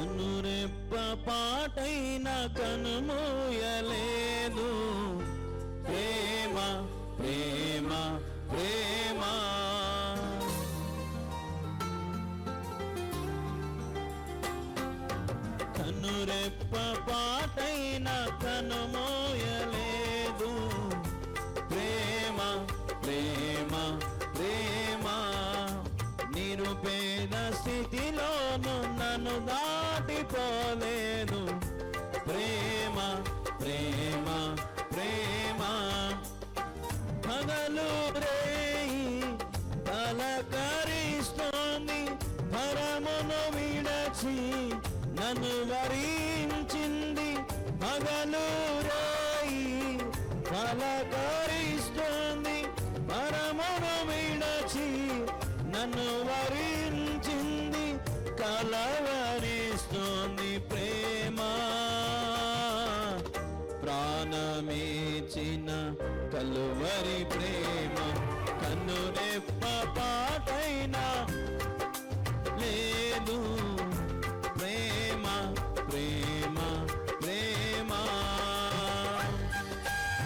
కనురెప్ప పాటైన కనుమూయలేదు. ప్రేమ ప్రేమ ప్రేమ. కనురెప్ప పాటైన కనుమోయలేదు. ప్రేమ ప్రేమ ప్రేమ. నిరుపేద స్థితిలోను నన్ను పోలేను ప్రేమ ప్రేమ ప్రేమ. పగలు రేయి పలకరిస్తోంది పరమును విడచి నన్ను వరించింది. పగలు రేయి పలకరిస్తోంది కలువరి ప్రేమ కన్నురెప్ప పాటైనా లేదు. ప్రేమ ప్రేమ ప్రేమ.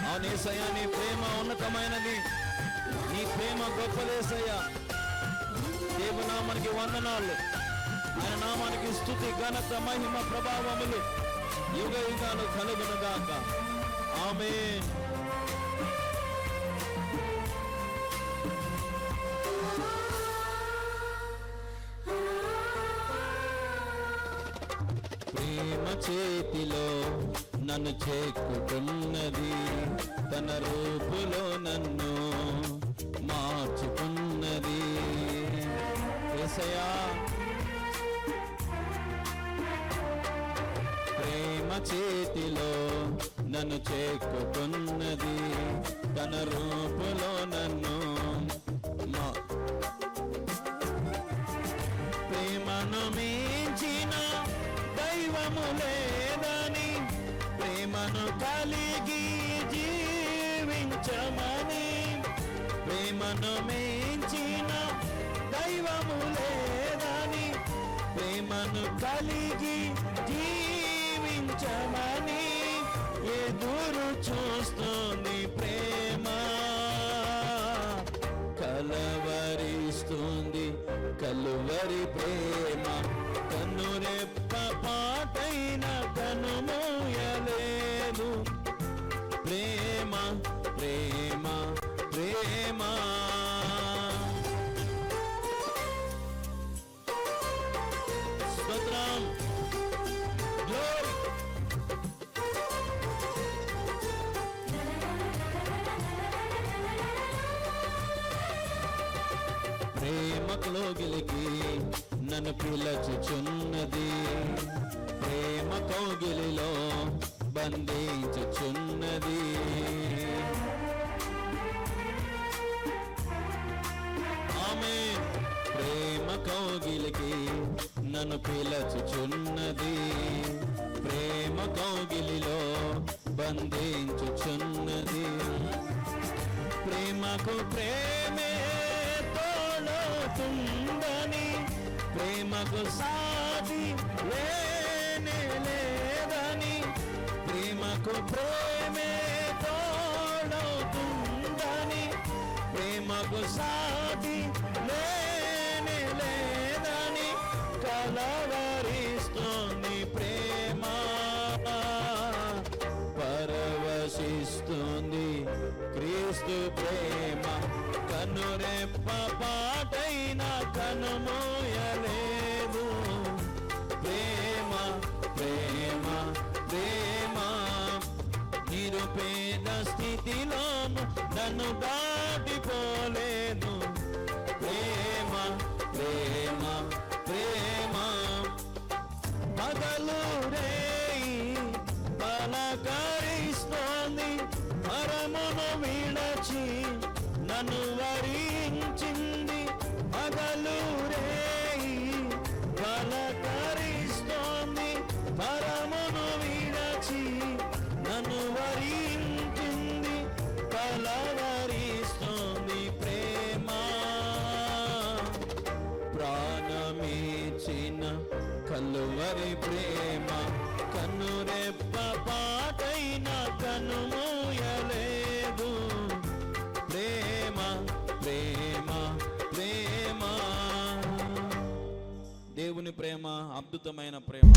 అవునేసయ్యా నీ ప్రేమ ఉన్నతమైనది. నీ ప్రేమ గొప్పదేసయ్యా దేవునామానికి వందనాలు. ఆయన నామానికి స్థుతి ఘనత మహిమ ప్రభావములు యుగ యుగాలు కలుగునుగాక. ఆమె ప్రేమ చేతిలో నన్ను చేకుతున్నది. తన రూపులో నన్ను మార్చుకున్నది. ఏసయా ప్రేమ చేతిలో నన్ను చేకుతున్నది. తన రూపులో లేదని ప్రేమను కలిగి జీవించమని ప్రేమను మించిన దైవము లేదని ప్రేమను కలిగి జీవించమని ఎదురు చూస్తుంది ప్రేమ. కలవరిస్తుంది కలువరి ప్రేమ. కన్నురెప్ప పాటైన కనుమూయలేదు మోయలేదు ప్రేమ కౌగిలికి నన్ను పిలచుచున్నది. ప్రేమ కోగిలిలో బంధించుచున్నది. ఆమె ప్రేమ కోగిలికి నన్ను పిలచుచున్నది. ప్రేమ కోగిలిలో బంధించుచున్నది. ప్రేమకు ప్రేమే ఉంటుందని ప్రేమకు సాటి లేనే లేదని ప్రేమకు ప్రేమే తోడవుతుందని ప్రేమకు సాటి లేనే లేదని కలవ క్రీస్తు ప్రేమ. కనురెప్ప పాటైన కనుమోయలేదు ప్రేమ ప్రేమ ప్రేమ. నిరుపేద స్థితిలోను నన్ను దాటిపోలేదు. ప్రేమ కలవరిస్తోంది ప్రేమ. ప్రాణమేచిన కలువరి ఎవరి ప్రేమ. కన్నురెప్ప పాటైన కనుమూయలేదు ప్రేమ ప్రేమ ప్రేమ. దేవుని ప్రేమ అద్భుతమైన ప్రేమ.